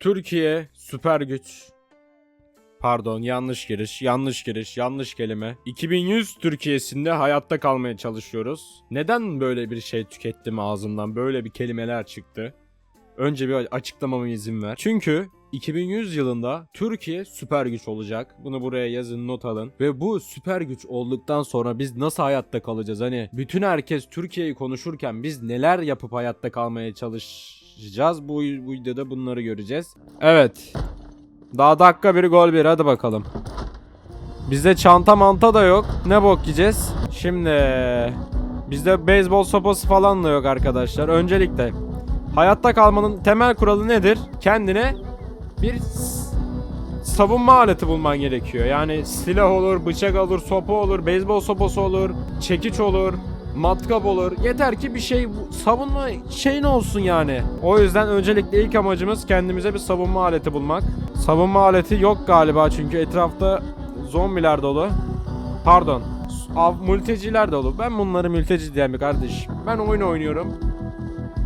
Türkiye süper güç. Pardon yanlış giriş, yanlış giriş, yanlış kelime. 2100 Türkiye'sinde hayatta kalmaya çalışıyoruz. Neden böyle bir şey tükettim ağzımdan? Böyle bir kelimeler çıktı. Önce bir açıklamama izin ver. Çünkü 2100 yılında Türkiye süper güç olacak. Bunu buraya yazın not alın. Ve bu süper güç olduktan sonra biz nasıl hayatta kalacağız? Hani bütün herkes Türkiye'yi konuşurken biz neler yapıp hayatta kalmaya çalışacağız? Bu, bu videoda bunları göreceğiz. Evet. Daha dakika bir gol bir hadi bakalım. Bizde çanta manta da yok. Ne bok yiyeceğiz? Şimdi bizde beyzbol sopası falan da yok arkadaşlar. Öncelikle hayatta kalmanın temel kuralı nedir? Kendine bir savunma aleti bulman gerekiyor. Yani silah olur, bıçak olur, sopa olur, beyzbol sopası olur, çekiç olur, matkap olur. Yeter ki bir şey savunma şeyin olsun yani. O yüzden öncelikle ilk amacımız kendimize bir savunma aleti bulmak. Savunma aleti yok galiba çünkü etrafta zombiler dolu. Pardon. Av, mülteciler dolu. Ben bunları mülteci diyen bir kardeşim. Ben oyun oynuyorum.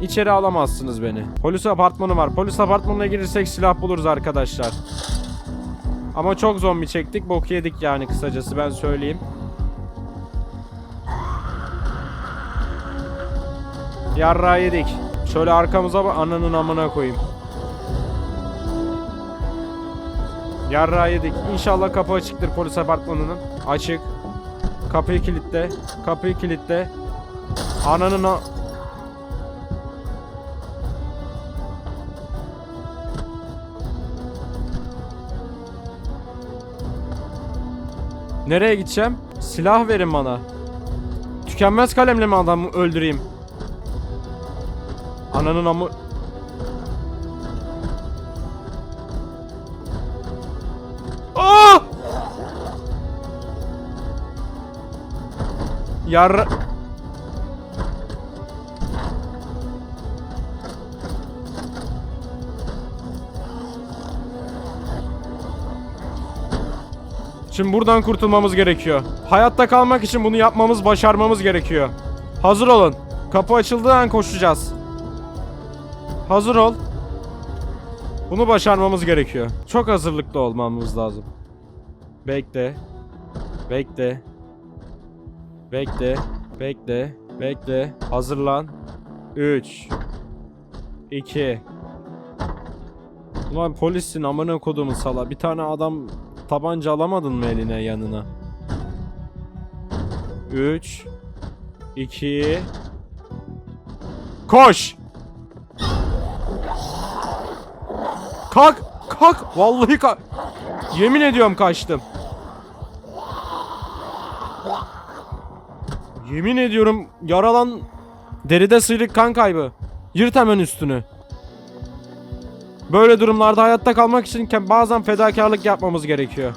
İçeri alamazsınız beni. Polis apartmanı var. Polis apartmanına girirsek silah buluruz arkadaşlar. Ama çok zombi çektik. Bok yedik yani kısacası ben söyleyeyim. Yarra yedik. Şöyle arkamıza bak ananın amına koyayım. Yarra yedik. İnşallah kapı açıktır polis apartmanının. Açık. Kapıyı kilitle. Kapıyı kilitle. Ananın a- Nereye gideceğim? Silah verin bana. Tükenmez kalemle mi adamı öldüreyim? Ananın amı... Aa! Yar... Şimdi buradan kurtulmamız gerekiyor. Hayatta kalmak için bunu yapmamız, başarmamız gerekiyor. Hazır olun. Kapı açıldığı an koşacağız. Hazır ol. Bunu başarmamız gerekiyor. Çok hazırlıklı olmamız lazım. Bekle. Bekle. Bekle. Bekle. Bekle. Hazırlan. 3 2 Ulan polissin amına kodumun sala. Bir tane adam tabanca alamadın mı eline yanına? 3 2 Koş! Kalk! Kalk! Vallahi kalk! Yemin ediyorum kaçtım. Yemin ediyorum yaralan deride sıyrık kan kaybı. Yırt hemen üstünü. Böyle durumlarda hayatta kalmak için bazen fedakarlık yapmamız gerekiyor.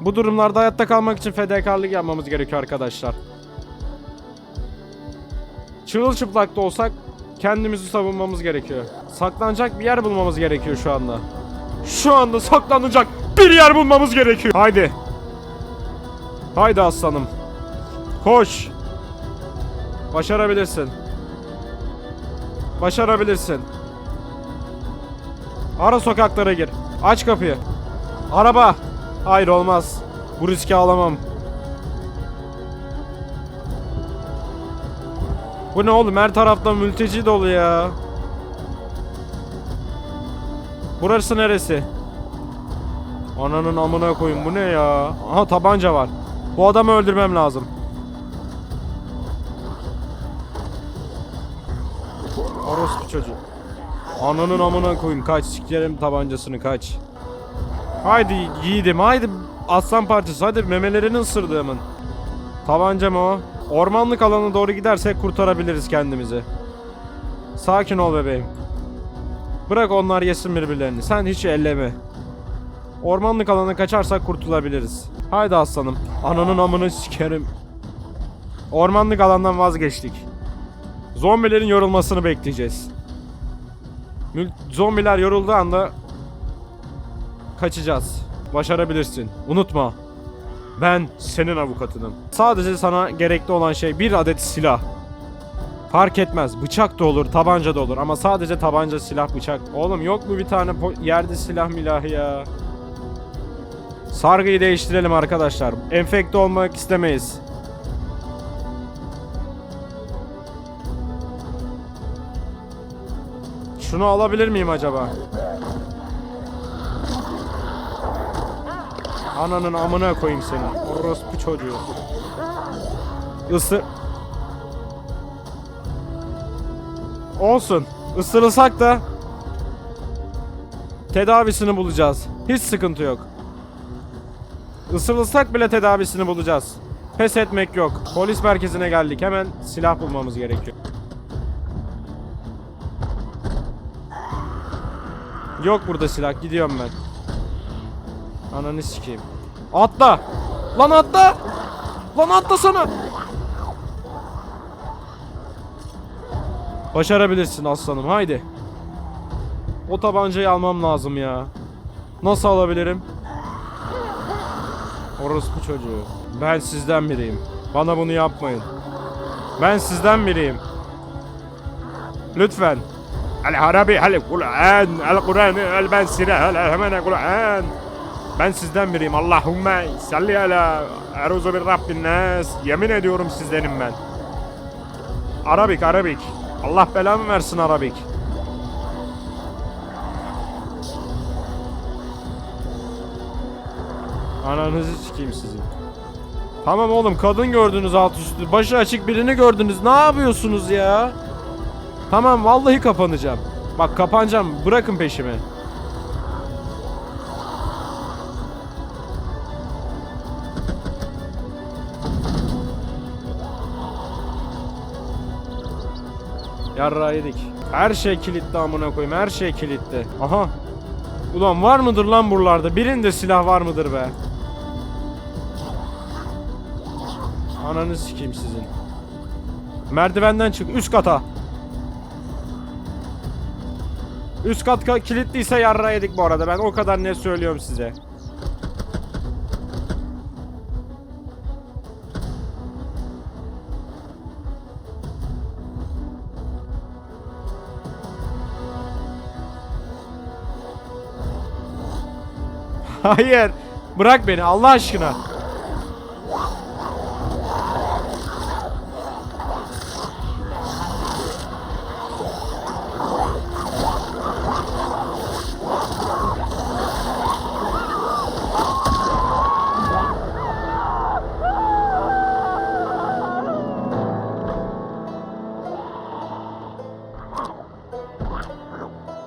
Bu durumlarda hayatta kalmak için fedakarlık yapmamız gerekiyor arkadaşlar. Çırılçıplak da olsak kendimizi savunmamız gerekiyor. Saklanacak bir yer bulmamız gerekiyor şu anda. Şu anda saklanacak bir yer bulmamız gerekiyor. Haydi. Haydi aslanım. Koş. Başarabilirsin. Başarabilirsin. Ara sokaklara gir. Aç kapıyı. Araba. Hayır olmaz. Bu riski alamam. Bu ne oğlum her tarafta mülteci dolu ya. Burası neresi? Ananın amına koyun bu ne ya? Aha tabanca var. Bu adamı öldürmem lazım. Orospu çocuğu. Ananın amına koyayım kaç sikerim tabancasını kaç. Haydi yiğidim haydi aslan parçası hadi memelerini ısırdığımın. Tabanca mı o? Ormanlık alana doğru gidersek kurtarabiliriz kendimizi. Sakin ol bebeğim. Bırak onlar yesin birbirlerini. Sen hiç elleme. Ormanlık alana kaçarsak kurtulabiliriz. Haydi aslanım. Ananın amını sikerim. Ormanlık alandan vazgeçtik. Zombilerin yorulmasını bekleyeceğiz. Mül- Zombiler yorulduğu anda kaçacağız. Başarabilirsin. Unutma. Ben senin avukatınım. Sadece sana gerekli olan şey bir adet silah. Fark etmez. Bıçak da olur, tabanca da olur ama sadece tabanca, silah, bıçak. Oğlum yok mu bir tane yerde silah milah ya? Sargıyı değiştirelim arkadaşlar. Enfekte olmak istemeyiz. Şunu alabilir miyim acaba? Ananın amına koyayım seni. Orospu çocuğu. Isı... Olsun. Isırılsak da tedavisini bulacağız. Hiç sıkıntı yok. Isırılsak bile tedavisini bulacağız. Pes etmek yok. Polis merkezine geldik. Hemen silah bulmamız gerekiyor. Yok burada silah. Gidiyorum ben. Ananı sikeyim. Atla! Lan atla! Lan atlasana! Başarabilirsin aslanım. Haydi. O tabancayı almam lazım ya. Nasıl alabilirim? Orospu çocuğu. Ben sizden biriyim. Bana bunu yapmayın. Ben sizden biriyim. Lütfen. El harabi el Kur'an el Kur'an el ben silah el hemen Kur'an. Ben sizden biriyim. Allahümme salli ala eruzu bir Rabbin nas. Yemin ediyorum sizdenim ben. Arabik, Arabik. Allah belamı versin Arabik. Ananızı sikeyim sizin. Tamam oğlum kadın gördünüz alt üstü. Başı açık birini gördünüz. Ne yapıyorsunuz ya? Tamam vallahi kapanacağım. Bak kapanacağım. Bırakın peşimi. Yarra yedik. Her şey kilitli amına koyayım. Her şey kilitli. Aha. Ulan var mıdır lan buralarda? Birinde silah var mıdır be? Ananı sikeyim sizin. Merdivenden çık. Üst kata. Üst kat ka- kilitliyse yarra yedik bu arada. Ben o kadar ne söylüyorum size. Hayır. Bırak beni Allah aşkına.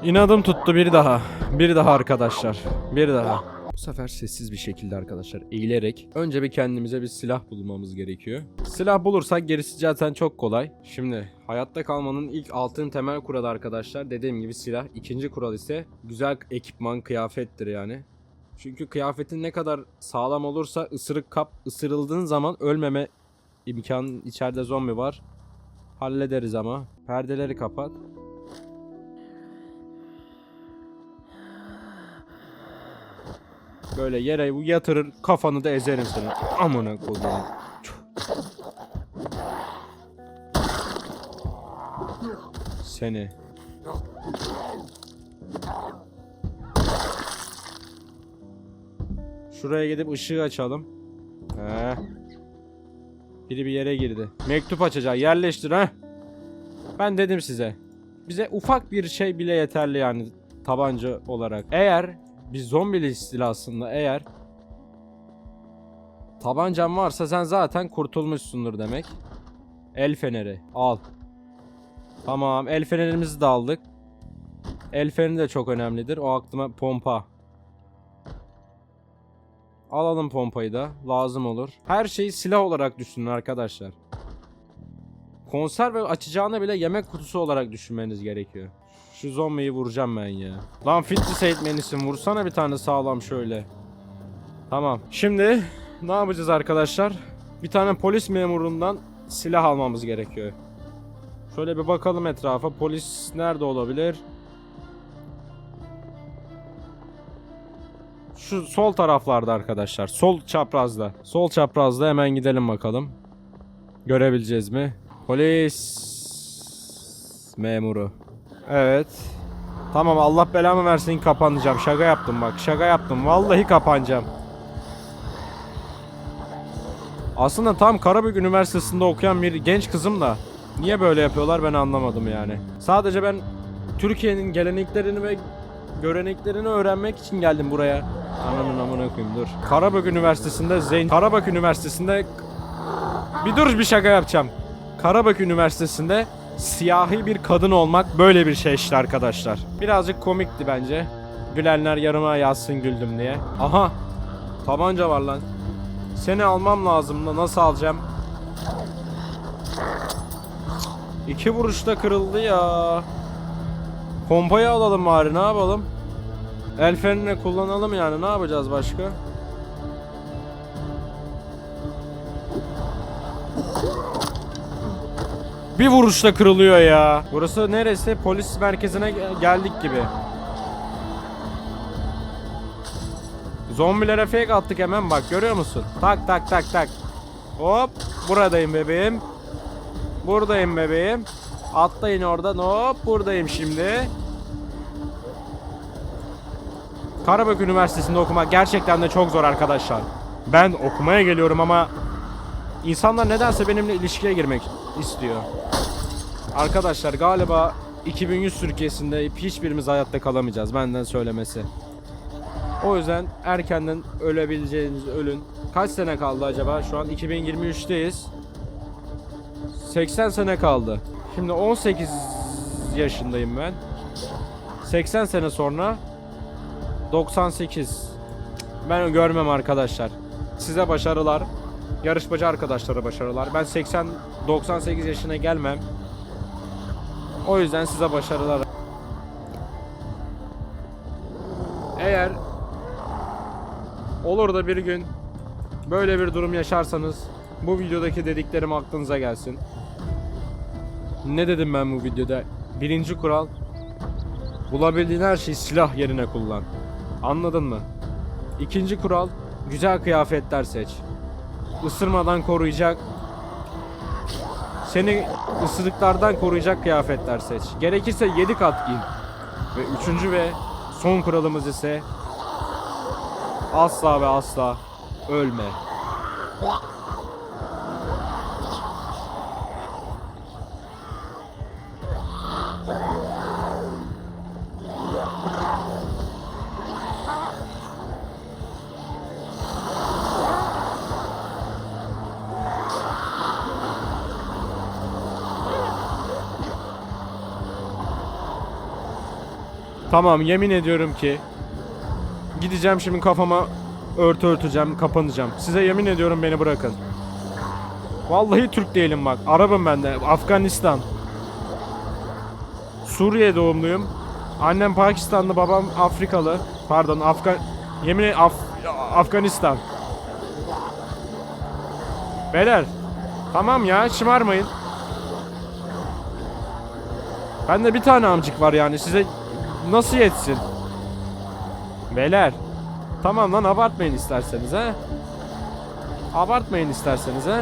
İnadım tuttu bir daha. Bir daha arkadaşlar. Bir daha. Sefer sessiz bir şekilde arkadaşlar eğilerek önce bir kendimize bir silah bulmamız gerekiyor. Silah bulursak gerisi zaten çok kolay. Şimdi hayatta kalmanın ilk altın temel kuralı arkadaşlar dediğim gibi silah. İkinci kural ise güzel ekipman kıyafettir yani. Çünkü kıyafetin ne kadar sağlam olursa ısırık kap ısırıldığın zaman ölmeme imkanı içeride zombi var. Hallederiz ama. Perdeleri kapat. Böyle yere yatırır kafanı da ezerim seni. Amına koyayım. Seni. Şuraya gidip ışığı açalım. He. Biri bir yere girdi. Mektup açacak. Yerleştir ha. Ben dedim size. Bize ufak bir şey bile yeterli yani tabanca olarak. Eğer bir zombili istilasında eğer tabancan varsa sen zaten kurtulmuşsundur demek. El feneri al. Tamam el fenerimizi de aldık. El feneri de çok önemlidir. O aklıma pompa. Alalım pompayı da. Lazım olur. Her şeyi silah olarak düşünün arkadaşlar. Konserve açacağına bile yemek kutusu olarak düşünmeniz gerekiyor. Şu zombiyi vuracağım ben ya. Lan fitness eğitmenisin. Vursana bir tane sağlam şöyle. Tamam. Şimdi ne yapacağız arkadaşlar? Bir tane polis memurundan silah almamız gerekiyor. Şöyle bir bakalım etrafa. Polis nerede olabilir? Şu sol taraflarda arkadaşlar. Sol çaprazda. Sol çaprazda hemen gidelim bakalım. Görebileceğiz mi? Polis. memuru. Evet. Tamam Allah belamı versin kapanacağım. Şaka yaptım bak. Şaka yaptım. Vallahi kapanacağım. Aslında tam Karabük Üniversitesi'nde okuyan bir genç kızım da niye böyle yapıyorlar ben anlamadım yani. Sadece ben Türkiye'nin geleneklerini ve göreneklerini öğrenmek için geldim buraya. Ananın amına koyayım dur. Karabük Üniversitesi'nde Zeyn Karabük Üniversitesi'nde bir dur bir şaka yapacağım. Karabük Üniversitesi'nde siyahi bir kadın olmak böyle bir şey işte arkadaşlar. Birazcık komikti bence. Gülenler yarıma yazsın güldüm diye. Aha. Tabanca var lan. Seni almam lazım da nasıl alacağım? İki vuruşta kırıldı ya. Pompayı alalım bari ne yapalım? El frenini kullanalım yani ne yapacağız başka? Bir vuruşta kırılıyor ya. Burası neresi? Polis merkezine ge- geldik gibi. Zombilere fake attık hemen bak görüyor musun? Tak tak tak tak. Hop buradayım bebeğim. Buradayım bebeğim. Atlayın oradan hop buradayım şimdi. Karabük Üniversitesi'nde okumak gerçekten de çok zor arkadaşlar. Ben okumaya geliyorum ama insanlar nedense benimle ilişkiye girmek istiyor. Arkadaşlar galiba 2100 Türkiye'sinde hiçbirimiz hayatta kalamayacağız benden söylemesi. O yüzden erkenden ölebileceğiniz ölün. Kaç sene kaldı acaba? Şu an 2023'teyiz. 80 sene kaldı. Şimdi 18 yaşındayım ben. 80 sene sonra 98. Ben görmem arkadaşlar. Size başarılar. Yarışmacı arkadaşlara başarılar. Ben 80 98 yaşına gelmem. O yüzden size başarılar. Eğer olur da bir gün böyle bir durum yaşarsanız bu videodaki dediklerim aklınıza gelsin. Ne dedim ben bu videoda? Birinci kural bulabildiğin her şeyi silah yerine kullan. Anladın mı? İkinci kural güzel kıyafetler seç. Isırmadan koruyacak seni ısırıklardan koruyacak kıyafetler seç. Gerekirse 7 kat giyin. Ve üçüncü ve son kuralımız ise asla ve asla ölme. Tamam yemin ediyorum ki gideceğim şimdi kafama örtü örteceğim, kapanacağım. Size yemin ediyorum beni bırakın. Vallahi Türk değilim bak. Arabım ben de. Afganistan. Suriye doğumluyum. Annem Pakistanlı, babam Afrikalı. Pardon, Afgan yemin ed- Af- Afganistan. Beyler. Tamam ya, şımarmayın. Bende bir tane amcık var yani size nasıl yetsin? Beyler. Tamam lan abartmayın isterseniz ha. Abartmayın isterseniz ha.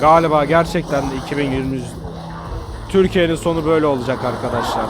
Galiba gerçekten de 2023 Türkiye'nin sonu böyle olacak arkadaşlar.